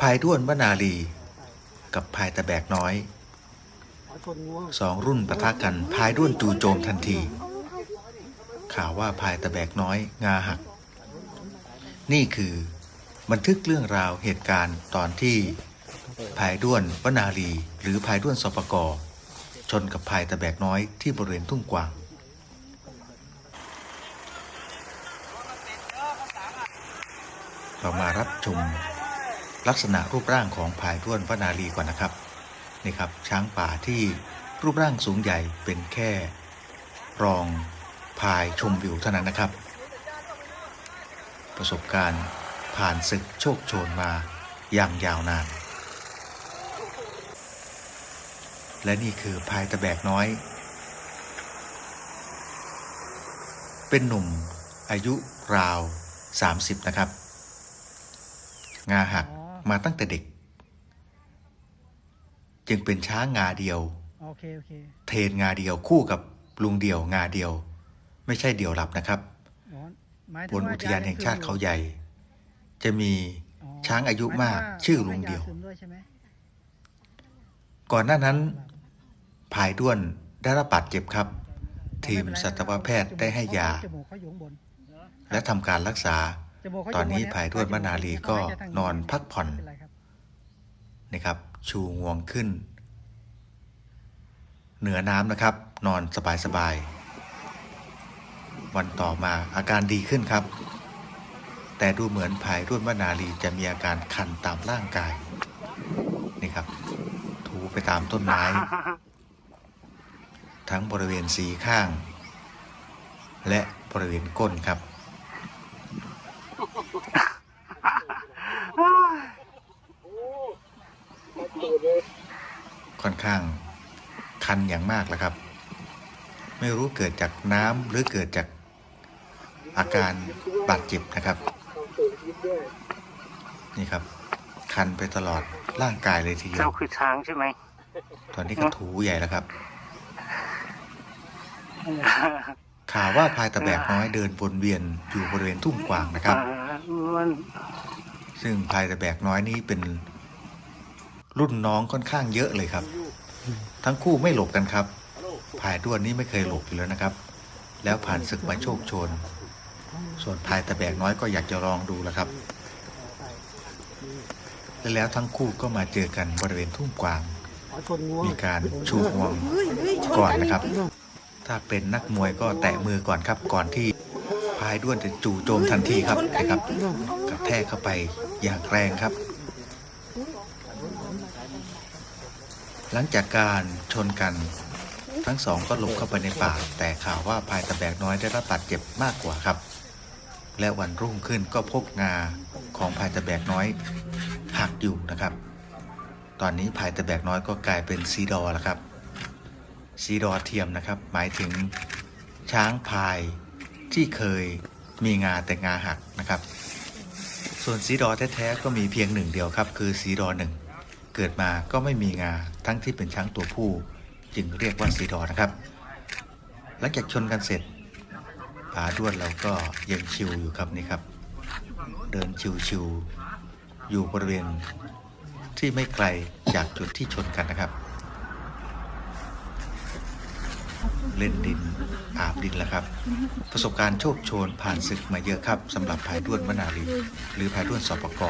พายด้วนวนาลี กับพายตะแบกน้อยสองรุ่นปะทะกันพายด้วนจูโจมทันที ข่าวว่าพายตะแบกน้อยงาหัก นี่คือบันทึกเรื่องราวเหตุการณ์ตอนที่พายด้วนวนาลี หรือพายด้วนสปกชนกับพายตะแบกน้อยที่บริเวณทุ่งกวาง เรามารับชมลักษณะรูปร่างของพายด้วนวนาลีก่อนนะครับนี่ครับช้างป่าที่รูปร่างสูงใหญ่เป็นแค่ รองพายชมวิวเท่านั้นนะครับ ประสบการณ์ผ่านศึกโชคโชนมาอย่างยาวนาน และนี่คือพายตะแบกน้อย เป็นหนุ่มอายุราว 30 นะครับ งาหักมาตั้งแต่เด็ก จึงเป็นช้างงาเดียวโอเคโอเคเทรนงาเดียวคู่กับลุงเดี่ยวงาเดียว ไม่ใช่เดี่ยวหลับนะครับอ๋อหมายถึบงนว่อุทยานแห่งชาติยเขาใหญ่ จะมีอ๋อช้างอายุมากหยถึว่ชื่อลุงเดี่ยวให้าซึมด้วยใช่ไหมก่อนหน้านั้นพายด้วนได้รับบาดเจ็บครับ ทีมสัตวแพทย์ได้ให้ยาจมูกเขาอยู่ข้างบนและทำการรักษาจมูกเขายู่ ตอนนี้บเยภายด้วนมนาลีก็ไม่ใช่ทางนอนพักผ่อนไม่เป็นไรครับนะครับ ชูงวงขึ้น เหนือน้ำนะครับ นอนสบายๆวันต่อมาอาการดีขึ้นครับ แต่ดูเหมือนภายร่วนวนาลีจะมีอาการคันตามร่างกายนี่ครับ ถูไปตามต้นไม้ ทั้งบริเวณสีข้าง และบริเวณก้นครับ ค่อนข้างคันอย่างมากแล้วครับ ไม่รู้เกิดจากน้ำหรือเกิดจากอาการบาดเจ็บนะครับ นี่ครับ คันไปตลอดร่างกายเลยทีเดียเจ้าวคือช้างใช่ไหมตอนนี้ก็ถูใหญ่แล้วครับ ข่าวว่าพายตะแบกน้อยเดินวนเวียนอยู่บริเวณทุ่งกวางนะครับ ซึ่งพายตะแบกน้อยนี้เป็นรุ่นน้องค่อนข้างเยอะเลยครับ ทั้งคู่ไม่หลบกันครับพายด้วนนี่ไม่เคยหลบอยู่แล้วนะครับ แล้วผ่านศึกมาโชคชน ส่วนพายตะแบกน้อยก็อยากจะลองดูแล้วครับ และแล้วทั้งคู่ก็มาเจอกันบริเวณทุ่งกวาง มีการชูงวงก่อนนะครับ ถ้าเป็นนักมวยก็แตะมือก่อนครับ ก่อนที่พายด้วนจะจู่โจมทันทีครับนะครับกระแทกเข้าไปอย่างแรงครับ หลังจากการชนกันทั้งสองก็หลบเข้าไปในป่า แต่ข่าวว่าพายตะแบกน้อยได้รับบาดเจ็บมากกว่าครับ และวันรุ่งขึ้นก็พบงาของพายตะแบกน้อยหักอยู่นะครับ ตอนนี้พายตะแบกน้อยก็กลายเป็นซีดอแล้วครับ ซีดอเทียมนะครับ หมายถึงช้างพายที่เคยมีงาแต่งาหักนะครับ ส่วนซีดอแท้ๆก็มีเพียงหนึ่งเดียวครับ คือซีดอหนึ่งเกิดมาก็ไม่มีงาทั้งที่เป็นช้างตัวผู้ จึงเรียกว่าซีดอนะครับ หลังจากชนกันเสร็จผาด้วนเราก็ยังชิวอยู่ครับนี่ครับ เดินชิวๆอยู่บริเวณที่ไม่ไกลจากจุดที่ชนกันนะครับ เล่นดิน อาบดินแล้วครับ ประสบการณ์โชคโชนผ่านศึกมาเยอะครับสำหรับภายด้วนมนาลีหรือภายด้วนสปก